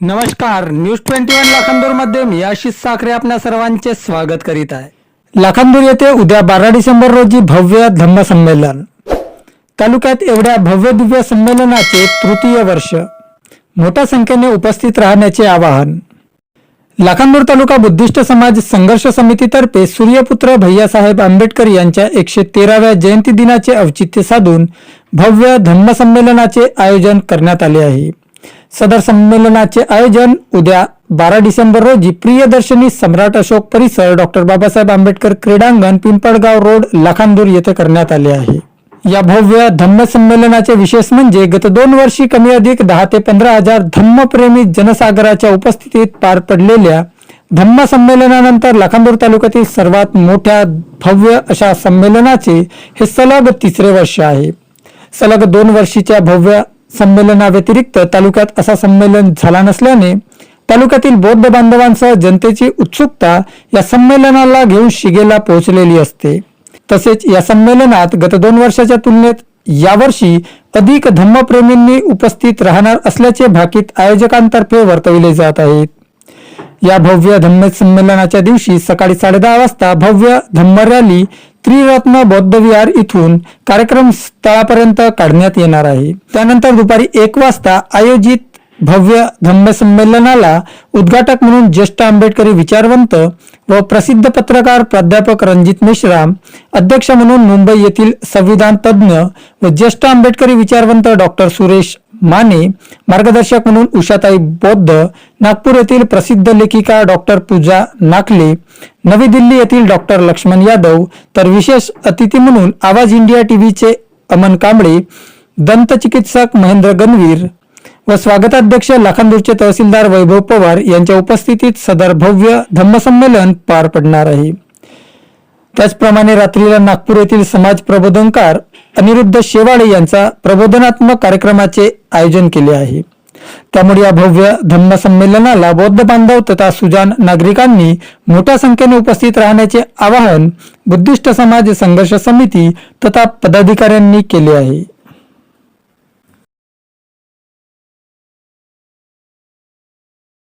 नमस्कार news twenty one लाखांदूरमध्ये मी आशिष साखरे आपल्या सर्वांचे स्वागत करीत आहे. लाखांदूर येथे उद्या बारा डिसेंबर रोजी भव्य धम्म संमेलन तालुक्यात एवढ्या भव्य दिव्य संमेलनाचे तृतीय वर्ष. मोठ्या संख्येने उपस्थित राहण्याचे आवाहन. लाखांदूर तालुका बुद्धिस्ट समाज संघर्ष समितीतर्फे सूर्यपुत्र भैयासाहेब आंबेडकर यांच्या एकशे तेराव्या जयंती दिनाचे औचित्य साधून भव्य धम्म संमेलनाचे आयोजन करण्यात आले आहे. सदर संमेलनाचे आयोजन उद्या बारा डिसेंबर रोजी प्रियदर्शनी सम्राट अशोक परिसर डॉक्टर बाबासाहेब आंबेडकर क्रीडांगण पिंपळगाव रोड लाखांदूर येथे करण्यात आले आहे. या भव्य धम्म संमेलनाचे विशेष म्हणजे गत दोन वर्षी कमी अधिक दहा ते पंधरा हजार धम्मप्रेमी जनसागराच्या उपस्थितीत पार पडलेल्या धम्म संमेलनानंतर लाखांदूर तालुक्यातील सर्वात मोठ्या भव्य अशा संमेलनाचे हे सलग तिसरे वर्ष आहे. सलग दोन वर्षीच्या भव्य संमेलनाव्यतिरिक्त तालुक्यात असा संमेलन झाला नसल्याने तालुक्यातील बौद्ध बांधवांसह जनतेची उत्सुकता या संमेलनाला घेऊन शिगेला पोहोचलेली असते. तसेच या संमेलनात गत दोन वर्षाच्या तुलनेत यावर्षी अधिक धम्मप्रेमींनी उपस्थित राहणार असल्याचे भाकीत आयोजकांतर्फे वर्तविले जात आहेत. या भव्य धम्म संमेलनाच्या दिवशी सकाळी साडेदहा वाजता भव्य धम्म रॅली त्रिरत्न बौद्ध विहार इथून कार्यक्रम स्थळापर्यंत काढण्यात येणार आहे. त्यानंतर दुपारी एक वाजता आयोजित भव्य धम्म संमेलनाला उद्घाटक म्हणून ज्येष्ठ आंबेडकरी विचारवंत व प्रसिद्ध पत्रकार प्राध्यापक रणजित मेश्राम अध्यक्ष म्हणून मुंबई येथील संविधान तज्ज्ञ व ज्येष्ठ आंबेडकरी विचारवंत डॉक्टर सुरेश माने मार्गदर्शक म्हणून उषाताई बौद्ध नागपूर येथील प्रसिद्ध लेखिका डॉक्टर पूजा नाकले नवी दिल्ली येथील डॉक्टर लक्ष्मण यादव तर विशेष अतिथी म्हणून आवाज इंडिया टीव्हीचे अमन कांबळे दंतचिकित्सक महेंद्र गणवीर व स्वागताध्यक्ष लाखांदूरचे तहसीलदार वैभव पवार यांच्या उपस्थितीत सदर भव्य धम्मसंमेलन पार पडणार आहे. त्याचप्रमाणे रात्रीला नागपूर येथील समाज प्रबोधनकार अनिरुद्ध शेवाळे यांचा प्रबोधनात्मक कार्यक्रमाचे आयोजन केले आहे. त्यामुळे या भव्य धम्म संमेलनाला बौद्ध बांधव तथा सुजान नागरिकांनी मोठ्या संख्येने उपस्थित राहण्याचे आवाहन बुद्धिस्ट समाज संघर्ष समिती तथा पदाधिकाऱ्यांनी केले आहे.